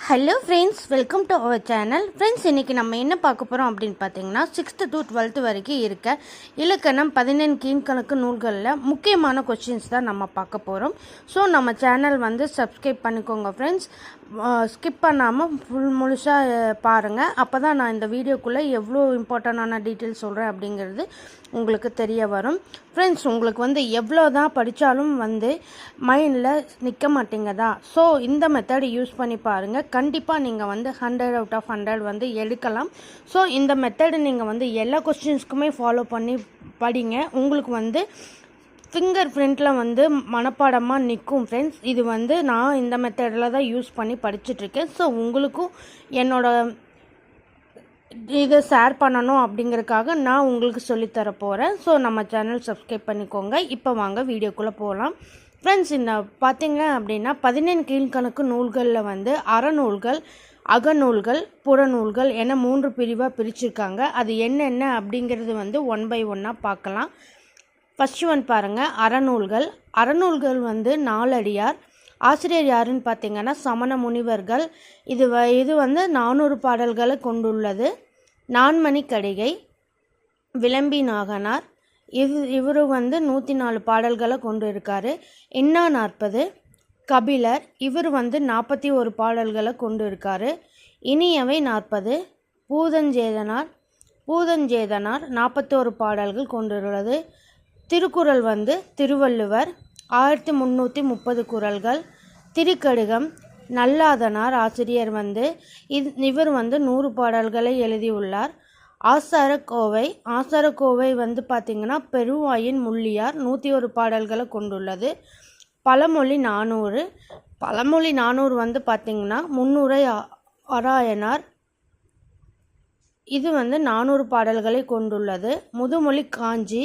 Hello friends welcome to our channel friends இன்றைக்கி நம்ம என்ன பார்க்க போகிறோம் அப்படின்னு பார்த்தீங்கன்னா சிக்ஸ்த்து டு டுவெல்த்து வரைக்கும் இருக்க இலக்கணம் பதினெண் கீழ்கணக்கு நூல்களில் முக்கியமான கொஷின்ஸ் தான் நம்ம பார்க்க போகிறோம் ஸோ நம்ம சேனல் வந்து சப்ஸ்கிரைப் பண்ணிக்கோங்க ஃப்ரெண்ட்ஸ் ஸ்கிப் பண்ணாமல் ஃபுல் முழுசாக பாருங்கள் அப்போ தான் நான் இந்த வீடியோக்குள்ளே எவ்வளோ இம்பார்ட்டண்ட்டான டீட்டெயில்ஸ் சொல்கிறேன் அப்படிங்கிறது உங்களுக்கு தெரிய வரும். ஃப்ரெண்ட்ஸ் உங்களுக்கு வந்து எவ்வளோ தான் படித்தாலும் வந்து மைண்டில் நிற்க மாட்டேங்குதா? ஸோ இந்த மெத்தட் யூஸ் பண்ணி பாருங்கள் கண்டிப்பாக நீங்கள் வந்து ஹண்ட்ரட் அவுட் ஆஃப் ஹண்ட்ரட் வந்து எடுக்கலாம். ஸோ இந்த மெத்தடு நீங்கள் வந்து எல்லா கொஸ்டின்ஸ்க்குமே ஃபாலோ பண்ணி படிங்க. உங்களுக்கு வந்து ஃபிங்கர் பிரிண்டில் வந்து மனப்பாடமாக நிற்கும் ஃப்ரெண்ட்ஸ் இது வந்து நான் இந்த மெத்தடில் தான் யூஸ் பண்ணி படிச்சுட்ருக்கேன். ஸோ உங்களுக்கும் என்னோட இதை ஷேர் பண்ணணும் அப்படிங்கிறதுக்காக நான் உங்களுக்கு சொல்லித்தர போகிறேன் ஸோ நம்ம சேனல் சப்ஸ்கிரைப் பண்ணிக்கோங்க. இப்போ வாங்க வீடியோக்குள்ளே போகலாம் ஃப்ரெண்ட்ஸ் இந்த பார்த்தீங்க அப்படின்னா பதினெண் கீழ்கணக்கு நூல்களில் வந்து அறநூல்கள் அகநூல்கள் புறநூல்கள் என மூன்று பிரிவாக பிரிச்சிருக்காங்க. அது என்னென்ன அப்படிங்கிறது வந்து ஒன் பை ஒன்னாக பார்க்கலாம் ஃபஸ்ட் ஒன் பாருங்கள் அறநூல்கள். அறநூல்கள் வந்து நாலடியார். ஆசிரியர் யாருன்னு பார்த்தீங்கன்னா சமண முனிவர்கள். இது வ இது வந்து நானூறு பாடல்களை கொண்டுள்ளது. நான்மணி கடிகை விளம்பி நாகனார் இவ் இவர் வந்து நூற்றி நாலு பாடல்களை கொண்டு இருக்கார் இன்னா நாற்பது? கபிலர் இவர் வந்து நாற்பத்தி ஒரு பாடல்களை கொண்டு இருக்கார் இனியவை நாற்பது. பூதஞ்சேதனார் பூதஞ்சேதனார் நாற்பத்தோரு பாடல்கள் கொண்டுள்ளது. திருக்குறள் வந்து திருவள்ளுவர் ஆயிரத்தி முந்நூற்றி முப்பது குறள்கள். திருக்கடுகம் நல்லாதனார் ஆசிரியர் வந்து இது இவர் வந்து நூறு பாடல்களை எழுதியுள்ளார். ஆசாரக்கோவை ஆசாரக்கோவை வந்து பார்த்திங்கன்னா பெருவாயின் முள்ளியார் நூற்றி ஒரு பாடல்களை கொண்டுள்ளது. பழமொழி நானூறு. பழமொழி நானூறு வந்து பார்த்திங்கன்னா முன்னுரை அராயனார். இது வந்து நானூறு பாடல்களை கொண்டுள்ளது. முதுமொழி காஞ்சி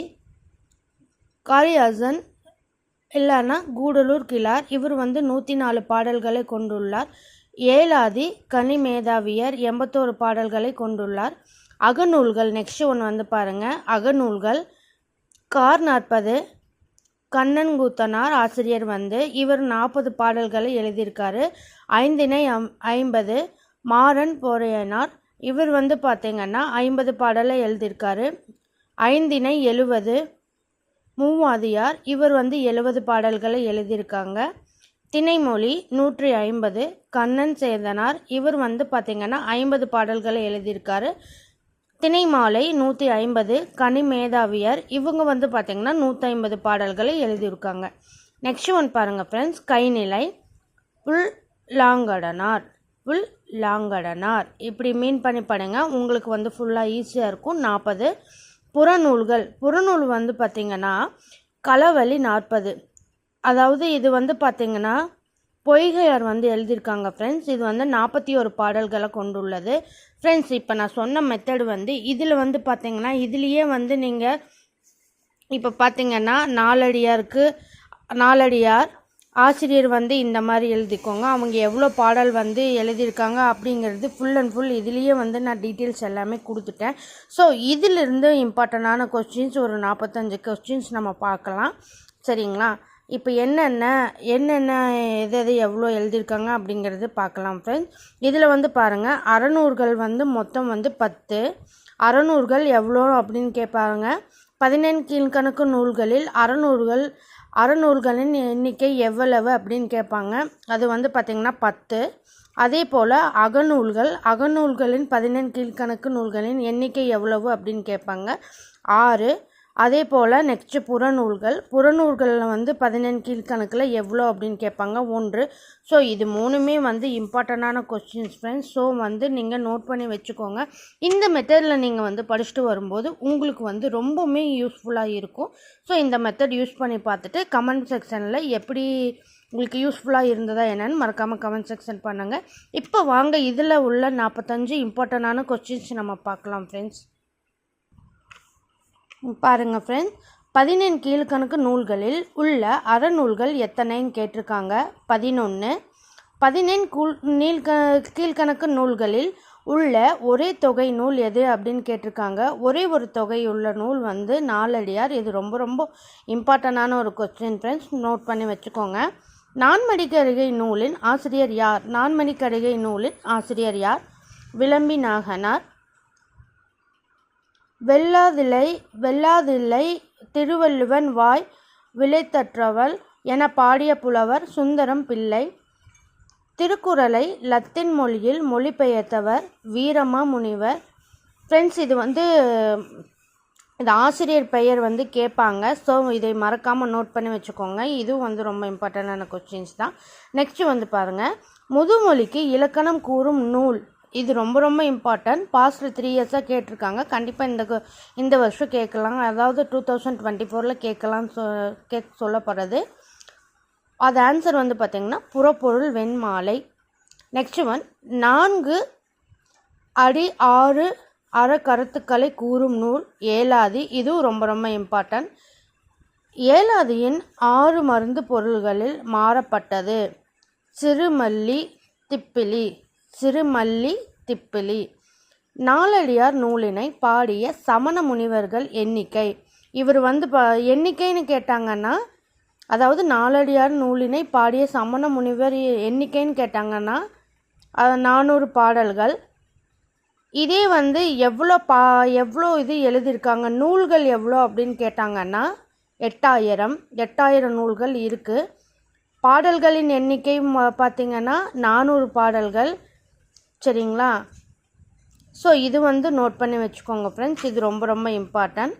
காளிதாசன் இல்லைன்னா கூடலூர் கிளார் இவர் வந்து நூற்றி நாலு பாடல்களை கொண்டுள்ளார். ஏலாதி கனிமேதாவியர் எண்பத்தோரு பாடல்களை கொண்டுள்ளார். அகநூல்கள் நெக்ஸ்ட் ஒன்று வந்து பாருங்கள் அகநூல்கள் கார் நாற்பது கண்ணன்கூத்தனார் ஆசிரியர் வந்து இவர் நாற்பது பாடல்களை எழுதியிருக்காரு. ஐந்தினை அம் ஐம்பது மாறன் போரையனார். இவர் வந்து பார்த்தீங்கன்னா ஐம்பது பாடலை எழுதியிருக்காரு. ஐந்தினை எழுவது மூவாதியார். இவர் வந்து எழுபது பாடல்களை எழுதியிருக்காங்க. திணைமொழி நூற்றி ஐம்பது கண்ணன் சேந்தனார். இவர் வந்து பார்த்திங்கன்னா ஐம்பது பாடல்களை எழுதியிருக்காரு. திணைமாலை நூற்றி ஐம்பது கனிமேதாவியர் இவங்க வந்து பார்த்திங்கன்னா நூற்றி ஐம்பது பாடல்களை எழுதியிருக்காங்க. நெக்ஸ்ட் ஒன் பாருங்கள் ஃப்ரெண்ட்ஸ் கைநிலை உள் லாங்கடனார் உள் லாங்கடனார் இப்படி மீன் பண்ணி பண்ணுங்க. உங்களுக்கு வந்து ஃபுல்லாக ஈஸியாக இருக்கும். நாற்பது புறநூல்கள். புறநூல் வந்து பார்த்திங்கன்னா களவழி நாற்பது. அதாவது இது வந்து பார்த்திங்கன்னா பொய்கையார் வந்து எழுதியிருக்காங்க ஃப்ரெண்ட்ஸ் இது வந்து நாற்பத்தி ஒரு பாடல்களை கொண்டுள்ளது. ஃப்ரெண்ட்ஸ் இப்போ நான் சொன்ன மெத்தடு வந்து இதில் வந்து பார்த்திங்கன்னா இதுலேயே வந்து நீங்கள் இப்போ பார்த்தீங்கன்னா நாலடியாருக்கு நாலடியார் ஆசிரியர் வந்து இந்த மாதிரி எழுதிக்கோங்க. அவங்க எவ்வளோ பாடல் வந்து எழுதியிருக்காங்க அப்படிங்கிறது ஃபுல் அண்ட் ஃபுல் இதுலேயே வந்து நான் டீட்டெயில்ஸ் எல்லாமே கொடுத்துட்டேன். ஸோ இதிலிருந்து இம்பார்ட்டண்ட்டான கொஸ்டின்ஸ் ஒரு நாற்பத்தஞ்சு கொஸ்டின்ஸ் நம்ம பார்க்கலாம். சரிங்களா? இப்போ என்னென்ன என்னென்ன எது எது எவ்வளோ எழுதியிருக்காங்க அப்படிங்கிறது பார்க்கலாம் ஃப்ரெண்ட்ஸ் இதில் வந்து பாருங்கள் அறநூறுகள் வந்து மொத்தம் வந்து பத்து. அறநூறுகள் எவ்வளோ அப்படின்னு கேட்பாங்க. பதினெண் கீழ்கணக்கு நூல்களில் அறநூறுகள் அறநூறுகளின் எண்ணிக்கை எவ்வளவு அப்படின்னு கேட்பாங்க. அது வந்து பார்த்திங்கன்னா பத்து. அதே போல் அகநூல்கள் அகநூல்களின் பதினெண் கீழ்கணக்கு நூல்களின் எண்ணிக்கை எவ்வளவு அப்படின்னு கேட்பாங்க. ஆறு. அதே போல் நெக்ஸ்ட்டு புறநூல்கள். புறநூல்களில் வந்து பதினெண் கீழ்கணக்கில் எவ்வளோ அப்படின்னு கேட்பாங்க? ஒன்று. ஸோ இது மூணுமே வந்து இம்பார்ட்டண்ட்டான கொஸ்டின்ஸ் ஃப்ரெண்ட்ஸ் ஸோ வந்து நீங்கள் நோட் பண்ணி வச்சுக்கோங்க. இந்த மெத்தடில் நீங்கள் வந்து படிச்சுட்டு வரும்போது உங்களுக்கு வந்து ரொம்பவுமே யூஸ்ஃபுல்லாக இருக்கும். ஸோ இந்த மெத்தட் யூஸ் பண்ணி பார்த்துட்டு கமெண்ட் செக்ஷனில் எப்படி உங்களுக்கு யூஸ்ஃபுல்லாக இருந்ததா என்னென்னு மறக்காமல் கமெண்ட் செக்ஷன் பண்ணுங்கள் இப்போ வாங்க இதில் உள்ள நாற்பத்தஞ்சு இம்பார்ட்டண்ட்டான கொஸ்டின்ஸ் நம்ம பார்க்கலாம் ஃப்ரெண்ட்ஸ் பாருங்கள் ஃப்ரெண்ட்ஸ் பதினெண் கீழ்கணக்கு நூல்களில் உள்ள அறநூல்கள் எத்தனைன்னு கேட்டிருக்காங்க. பதினொன்று பதினெண் கூழ் நீள்க கீழ்கணக்கு நூல்களில் உள்ள ஒரே தொகை நூல் எது அப்படின்னு கேட்டிருக்காங்க. ஒரே ஒரு தொகை உள்ள நூல் வந்து நாலடியார். இது ரொம்ப ரொம்ப இம்பார்ட்டண்டான ஒரு கொஸ்டின் ஃப்ரெண்ட்ஸ் நோட் பண்ணி வச்சுக்கோங்க. நான்மணிக்கடிகை நூலின் ஆசிரியர் யார்? நான்மணிக்கடிகை நூலின் ஆசிரியர் யார்? விளம்பி நாகனார் வெல்லாதில்லை வெல்லாதில்லை திருவள்ளுவன் வாய் விளைத்தற்றவள் என பாடிய புலவர் சுந்தரம் பிள்ளை. திருக்குறளை லத்தீன் மொழியில் மொழிபெயர்த்தவர் வீரமா முனிவர். ஃப்ரெண்ட்ஸ் இது வந்து இந்த ஆசிரியர் பெயர் வந்து கேட்பாங்க. ஸோ இதை மறக்காமல் நோட் பண்ணி வச்சுக்கோங்க. இதுவும் வந்து ரொம்ப இம்பார்ட்டண்டான கொஸ்டின்ஸ் தான். நெக்ஸ்ட்டு வந்து பாருங்கள் முதுமொழிக்கு இலக்கணம் கூறும் நூல் இது ரொம்ப ரொம்ப இம்பார்ட்டன்ட் பாஸ்ட் த்ரீ இயர்ஸாக கேட்டிருக்காங்க. கண்டிப்பாக இந்த இந்த வருஷம் கேட்கலாம். அதாவது டூ தௌசண்ட் டுவெண்ட்டி ஃபோரில் கேட்கலாம் சொ கேட்க சொல்லப்படுறது அது ஆன்சர் வந்து பார்த்திங்கன்னா புறப்பொருள் வெண்மாலை. நெக்ஸ்ட் ஒன் நான்கு அடி ஆறு அற கருத்துக்களை கூறும் நூல் ஏலாதி இதுவும் ரொம்ப ரொம்ப இம்பார்ட்டன்ட் ஏலாதியின் ஆறு மருந்து பொருள்களில் மாறப்பட்டது. சிறுமல்லி திப்பிலி. சிறுமல்லி திப்பிலி. நாலடியார் நூலினை பாடிய சமண முனிவர்கள் எண்ணிக்கை. இவர் வந்து ப எண்ணிக்கைன்னு கேட்டாங்கன்னா அதாவது நாலடியார் நூலினை பாடிய சமண முனிவர் எண்ணிக்கைன்னு கேட்டாங்கன்னா அது நானூறு பாடல்கள். இதே வந்து எவ்வளோ பா எவ்வளோ இது எழுதியிருக்காங்க நூல்கள் எவ்வளோ அப்படின்னு கேட்டாங்கன்னா எட்டாயிரம் எட்டாயிரம் நூல்கள் இருக்குது பாடல்களின் எண்ணிக்கை பார்த்திங்கன்னா நானூறு பாடல்கள். சரிங்களா? ஸோ இது வந்து நோட் பண்ணி வச்சுக்கோங்க ஃப்ரெண்ட்ஸ் இது ரொம்ப ரொம்ப இம்பார்ட்டன்ட்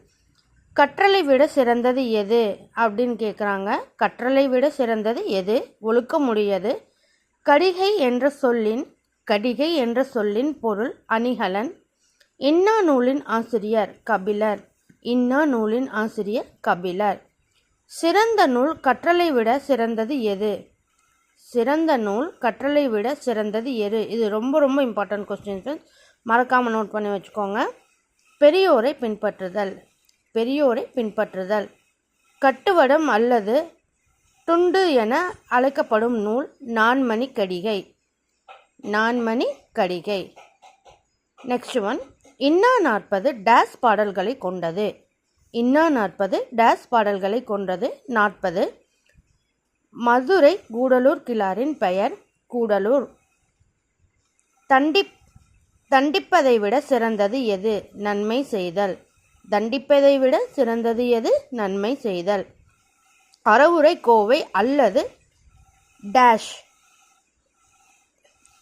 கற்றலை விட சிறந்தது எது? அப்படின்னு கேட்குறாங்க கற்றலை விட சிறந்தது எது? ஒழுக்க முடியது கடிகை என்ற சொல்லின் கடிகை என்ற சொல்லின் பொருள் அணிகலன். இன்னா நூலின் ஆசிரியர் கபிலர். இன்னா நூலின் ஆசிரியர் கபிலர். சிறந்த நூல் கற்றலை விட சிறந்தது எது? சிறந்த நூல் கற்றலை விட சிறந்தது எரு இது ரொம்ப ரொம்ப இம்பார்ட்டன்ட் கொஸ்டின்ஸ் மறக்காமல் நோட் பண்ணி வச்சுக்கோங்க. பெரியோரை பின்பற்றுதல். பெரியோரை பின்பற்றுதல். கட்டுவடம் அல்லது துண்டு என அழைக்கப்படும் நூல் நான்மணி கடிகை. நான்மணி கடிகை. நெக்ஸ்ட் ஒன் இன்னா நாற்பது டேஸ் பாடல்களை கொண்டது. இன்னா நாற்பது டேஸ் பாடல்களை கொண்டது. நாற்பது மதுரை கூடலூர் கிளாரின் பெயர் கூடலூர். தண்டிப் தண்டிப்பதை விட சிறந்தது எது? நன்மை செய்தல். தண்டிப்பதை விட சிறந்தது எது? நன்மை செய்தல். அறவுரை கோவை அல்லது டேஷ்.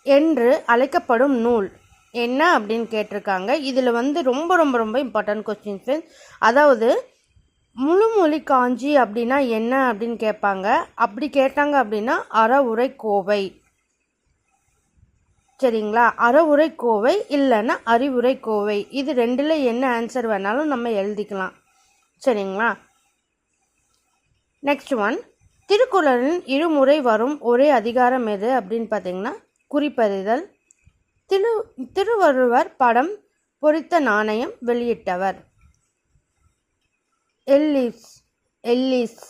என்று அழைக்கப்படும் நூல். என்ன அப்படின்னு கேட்டிருக்காங்க. இதில் வந்து ரொம்ப ரொம்ப ரொம்ப இம்பார்ட்டன்ட் கொஸ்டின்ஸ் அதாவது முழுமொழி காஞ்சி அப்படின்னா என்ன அப்படின்னு கேட்பாங்க? அப்படி கேட்டாங்க அப்படின்னா அறவுரை கோவை. சரிங்களா? அறவுரை கோவை இல்லைன்னா அறிவுரை கோவை. இது ரெண்டில் என்ன ஆன்சர் வேணாலும் நம்ம எழுதிக்கலாம். சரிங்களா? நெக்ஸ்ட் ஒன் திருக்குறளின் இருமுறை வரும் ஒரே அதிகாரம் எது அப்படின்னு பார்த்தீங்கன்னா குறிப்பறிதல். திரு திருவள்ளுவர் படம் பொறித்த நாணயம் வெளியிட்டவர். Ellis Ellis.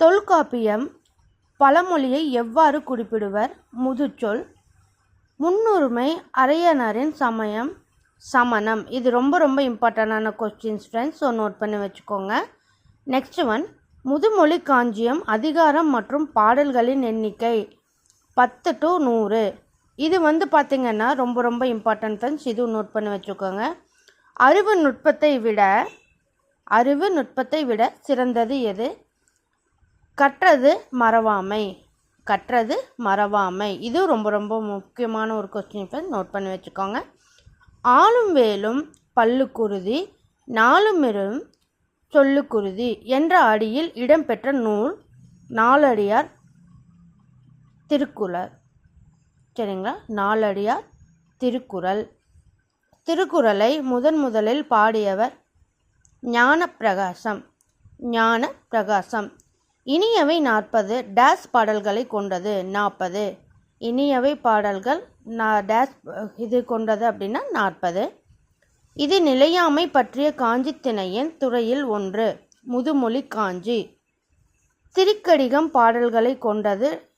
தொல்காப்பியம் பழமொழியை எவ்வாறு குறிப்பிடுவர்? முதுச்சொல் முன்னுரிமை அரையனரின் சமயம். சமணம். இது ரொம்ப ரொம்ப இம்பார்ட்டண்டான கொஸ்டின்ஸ் ஃப்ரெண்ட்ஸ் ஸோ நோட் பண்ணி வச்சுக்கோங்க. நெக்ஸ்ட் ஒன் முதுமொழி காஞ்சியம் அதிகாரம் மற்றும் பாடல்களின் எண்ணிக்கை பத்து டு நூறு. இது வந்து பார்த்திங்கன்னா ரொம்ப ரொம்ப இம்பார்ட்டன்ட் ஃப்ரெண்ட்ஸ் இதுவும் நோட் பண்ணி வச்சுக்கோங்க. அறிவு நுட்பத்தை விட அறிவு நுட்பத்தை விட சிறந்தது எது? கற்றது மறவாமை. கற்றது மறவாமை. இது ரொம்ப ரொம்ப முக்கியமான ஒரு கொஸ்டின் இப்போ நோட் பண்ணி வச்சுக்கோங்க. ஆளும் வேலும் பல்லுக்குருதி நாலுமிரும் சொல்லுக்குருதி என்ற அடியில் இடம்பெற்ற நூல் நாலடியார் திருக்குறள். சரிங்களா? நாலடியார் திருக்குறள். திருக்குறளை முதன் முதலில் பாடியவர் ஞான பிரகாசம் ஞான பிரகாசம் இனியவை நாற்பது டேஸ் பாடல்களை கொண்டது நாற்பது. இனியவை பாடல்கள் நா- டேஸ் இது கொண்டது அப்படின்னா நாற்பது. இது நிலையாமை பற்றிய காஞ்சித்திணையின் துறையில் ஒன்று முதுமொழி காஞ்சி. திருக்கடிகம் பாடல்களை கொண்டது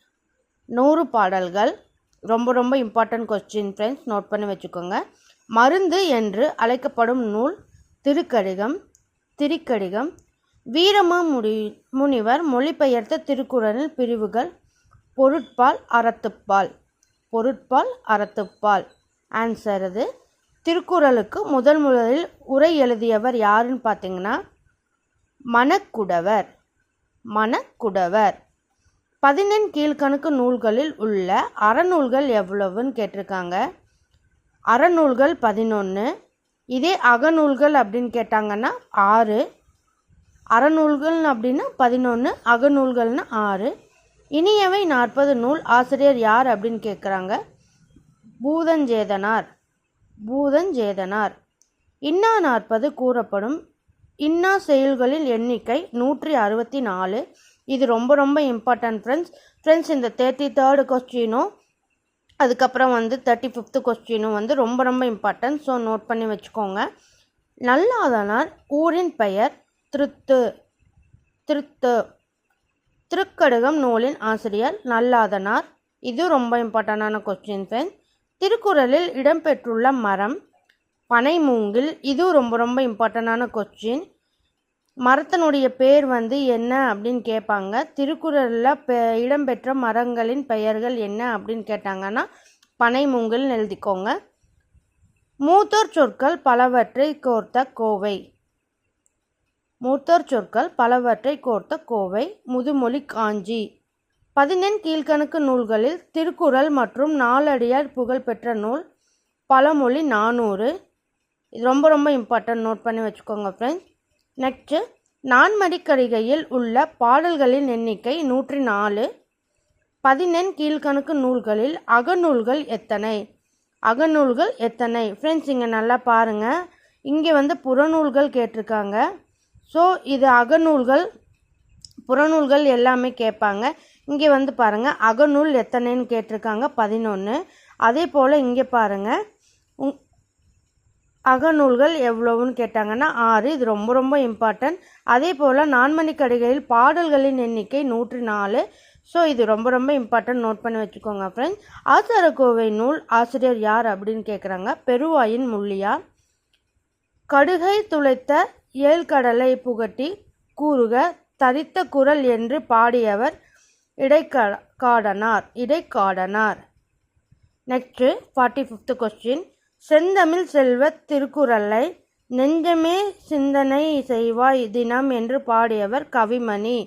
நூறு பாடல்கள். ரொம்ப ரொம்ப இம்பார்ட்டன்ட் கொஸ்டின் ஃப்ரெண்ட்ஸ் நோட் பண்ணி வச்சுக்கோங்க. மருந்து என்று அழைக்கப்படும் நூல் திருக்கடிகம் திரிக்கடிகம். வீரமா முடி முனிவர் மொழிபெயர்த்த திருக்குறளின் பிரிவுகள் பொருட்பால் அறத்துப்பால் பொருட்பால் அறத்துப்பால். ஆன்சர் அது திருக்குறளுக்கு முதல் முதலில் உரை எழுதியவர் யாருன்னு பார்த்தீங்கன்னா மணக்குடவர் மணக்குடவர். பதினெண் கீழ்கணக்கு நூல்களில் உள்ள அறநூல்கள் எவ்வளவுன்னு கேட்டிருக்காங்க. அறநூல்கள் பதினொன்று இதே அகநூல்கள் அப்படின்னு கேட்டாங்கன்னா ஆறு. அறநூல்கள் அப்படின்னா பதினொன்று அகநூல்கள்னு ஆறு. இனியவை நாற்பது நூல். ஆசிரியர் யார் அப்படின்னு கேட்குறாங்க? பூதஞ்சேதனார். பூதஞ்சேதனார். இன்னா நாற்பது கூறப்படும். இன்னா செயல்களின் எண்ணிக்கை நூற்றி அறுபத்தி நாலு. இது ரொம்ப ரொம்ப இம்பார்ட்டன்ட் ஃப்ரெண்ட்ஸ் ஃப்ரெண்ட்ஸ் இந்த தேர்ட்டி தேர்டு கொஸ்டினும் அதுக்கப்புறம் வந்து தேர்ட்டி ஃபிஃப்த்து கொஸ்டினும் வந்து ரொம்ப ரொம்ப இம்பார்ட்டன்ட் ஸோ நோட் பண்ணி வச்சுக்கோங்க. நல்லாதனார் ஊரின் பெயர் திருத்து. திருத்து. திருக்கடுகம் நூலின் ஆசிரியர் நல்லாதனார். இது ரொம்ப இம்பார்ட்டண்டான கொஸ்டின் ஃப்ரெண்ட்ஸ் திருக்குறளில் இடம்பெற்றுள்ள மரம் பனைமூங்கில் இது ரொம்ப ரொம்ப இம்பார்ட்டண்டான கொஸ்டின் மரத்தினுடைய பேர் வந்து என்ன அப்படின்னு கேட்பாங்க. திருக்குறளில் பெ இடம்பெற்ற மரங்களின் பெயர்கள் என்ன அப்படின்னு கேட்டாங்கன்னா பனைமூங்கில்னு எழுதிக்கோங்க. மூத்தோர் சொற்கள் பலவற்றை கோர்த்த கோவை. மூத்தோர் சொற்கள் பலவற்றை கோர்த்த கோவை. முதுமொழி காஞ்சி. பதினெண் கீழ்கணக்கு நூல்களில் திருக்குறள் மற்றும் நாலடியார் புகழ்பெற்ற நூல் பழமொழி நானூறு. இது ரொம்ப ரொம்ப இம்பார்ட்டன்ட் நோட் பண்ணி வச்சுக்கோங்க ஃப்ரெண்ட்ஸ் நெக்ஸ்ட்டு நான்மடிக்கடிகையில் உள்ள பாடல்களின் எண்ணிக்கை நூற்றி நாலு பதினெண் கீழ்கணக்கு நூல்களில் அகநூல்கள் எத்தனை? அகநூல்கள் எத்தனை? ஃப்ரெண்ட்ஸ் இங்கே நல்லா பாருங்கள் இங்கே வந்து புறநூல்கள் கேட்டிருக்காங்க. ஸோ இது அகநூல்கள் புறநூல்கள் எல்லாமே கேட்பாங்க. இங்கே வந்து பாருங்கள் அகநூல் எத்தனைன்னு கேட்டிருக்காங்க பதினொன்று அதே போல் இங்கே பாருங்கள் உங் அகநூல்கள் எவ்வளவுன்னு கேட்டாங்கன்னா ஆறு. இது ரொம்ப ரொம்ப இம்பார்ட்டன்ட் அதே போல் நான்மணிக்கடிகையில் பாடல்களின் எண்ணிக்கை நூற்றி நாலு ஸோ இது ரொம்ப ரொம்ப இம்பார்ட்டன்ட் நோட் பண்ணி வச்சுக்கோங்க ஃப்ரெண்ட்ஸ் ஆசாரக்கோவை நூல் ஆசிரியர் யார் அப்படின்னு கேட்குறாங்க பெருவாயின் முள்ளியார் கடுகை துளைத்த ஏழ்கடலை புகட்டி கூறுக தரித்த குரல் என்று பாடியவர் Idaikkadanar Idaikkadanar. Next forty fifth question செந்தமிழ் செல்வ திருக்குறளை நெஞ்சமே சிந்தனை செய்வாய் தினம் என்று பாடியவர் கவிமணி.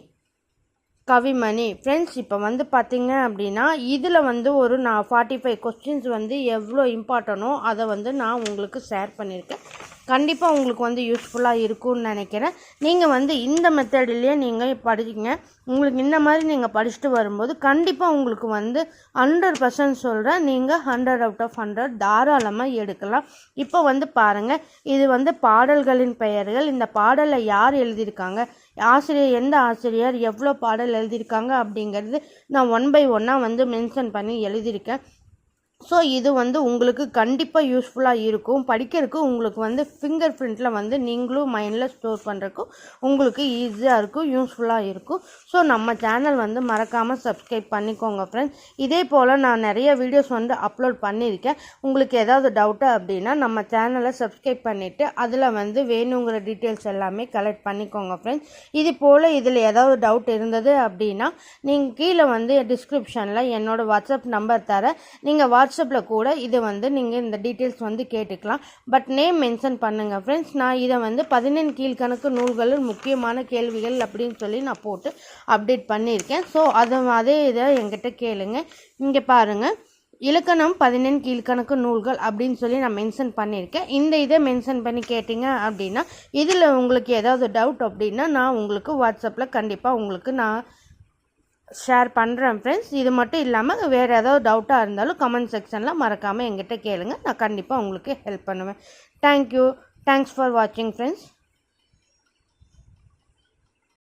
கவிமணி. ஃப்ரெண்ட்ஸ் இப்போ வந்து பார்த்தீங்க அப்படின்னா இதில் வந்து ஒரு நான் ஃபார்ட்டி ஃபைவ் கொஸ்டின்ஸ் வந்து எவ்வளோ இம்பார்ட்டனோ அதை வந்து நான் உங்களுக்கு ஷேர் பண்ணியிருக்கேன் கண்டிப்பாக உங்களுக்கு வந்து யூஸ்ஃபுல்லாக இருக்கும்னு நினைக்கிறேன். நீங்கள் வந்து இந்த மெத்தடிலேயே நீங்கள் படிங்க. உங்களுக்கு இந்த மாதிரி நீங்கள் படிச்சுட்டு வரும்போது கண்டிப்பாக உங்களுக்கு வந்து ஹண்ட்ரட் பர்சன்ட் சொல்கிறேன் நீங்கள் ஹண்ட்ரட் அவுட் ஆஃப் ஹண்ட்ரட் தாராளமாக எடுக்கலாம். இப்போ வந்து பாருங்கள் இது வந்து பாடல்களின் பெயர்கள். இந்த பாடலை யார் எழுதியிருக்காங்க? ஆசிரியர் எந்த ஆசிரியர் எவ்வளோ பாடல் எழுதியிருக்காங்க அப்படிங்கிறது நான் ஒன் பை ஒன்னாக வந்து மென்ஷன் பண்ணி எழுதியிருக்கேன். ஸோ இது வந்து உங்களுக்கு கண்டிப்பாக யூஸ்ஃபுல்லாக இருக்கும். படிக்கிறதுக்கு உங்களுக்கு வந்து ஃபிங்கர் பிரிண்டில் வந்து நீங்களும் மைண்டில் ஸ்டோர் பண்ணுறக்கும் உங்களுக்கு ஈஸியாக இருக்கும் யூஸ்ஃபுல்லாக இருக்கும். ஸோ நம்ம சேனல் வந்து மறக்காமல் சப்ஸ்கிரைப் பண்ணிக்கோங்க ஃப்ரெண்ட்ஸ் இதே போல் நான் நிறைய வீடியோஸ் வந்து அப்லோட் பண்ணியிருக்கேன். உங்களுக்கு ஏதாவது டவுட்டு அப்படின்னா நம்ம சேனலை சப்ஸ்கிரைப் பண்ணிவிட்டு அதில் வந்து வேணுங்கிற டீட்டெயில்ஸ் எல்லாமே கலெக்ட் பண்ணிக்கோங்க ஃப்ரெண்ட்ஸ் இது போல் இதில் ஏதாவது டவுட் இருந்தது அப்படின்னா நீங்கள் கீழே வந்து டிஸ்கிரிப்ஷனில் என்னோடய வாட்ஸ்அப் நம்பர் தர நீங்கள் வாட்ஸ் வாட்ஸ்அப்பில் கூட இதை வந்து நீங்கள் இந்த டீட்டெயில்ஸ் வந்து கேட்டுக்கலாம். பட் நேம் மென்ஷன் பண்ணுங்கள் ஃப்ரெண்ட்ஸ் நான் இதை வந்து பதினெண் கீழ்கணக்கு நூல்களில் முக்கியமான கேள்விகள் அப்படின்னு சொல்லி நான் போட்டு அப்டேட் பண்ணியிருக்கேன். ஸோ அதை அதே இதை என்கிட்ட கேளுங்க. இங்கே பாருங்கள் இலக்கணம் பதினெண் கீழ்கணக்கு நூல்கள் அப்படின்னு சொல்லி நான் மென்ஷன் பண்ணியிருக்கேன். இந்த இதை மென்ஷன் பண்ணி கேட்டிங்க அப்படின்னா இதில் உங்களுக்கு ஏதாவது டவுட் அப்படின்னா நான் உங்களுக்கு வாட்ஸ்அப்பில் கண்டிப்பாக உங்களுக்கு நான் ஷேர் பண்ணுறேன் ஃப்ரெண்ட்ஸ் இது மட்டும் இல்லாமல் வேறு ஏதாவது டவுட்டாக இருந்தாலும் கமெண்ட் செக்ஷனில் மறக்காமல் எங்கிட்ட கேளுங்க. நான் கண்டிப்பாக உங்களுக்கு ஹெல்ப் பண்ணுவேன். தேங்க்யூ தேங்க்ஸ் ஃபார் வாட்சிங் ஃப்ரெண்ட்ஸ்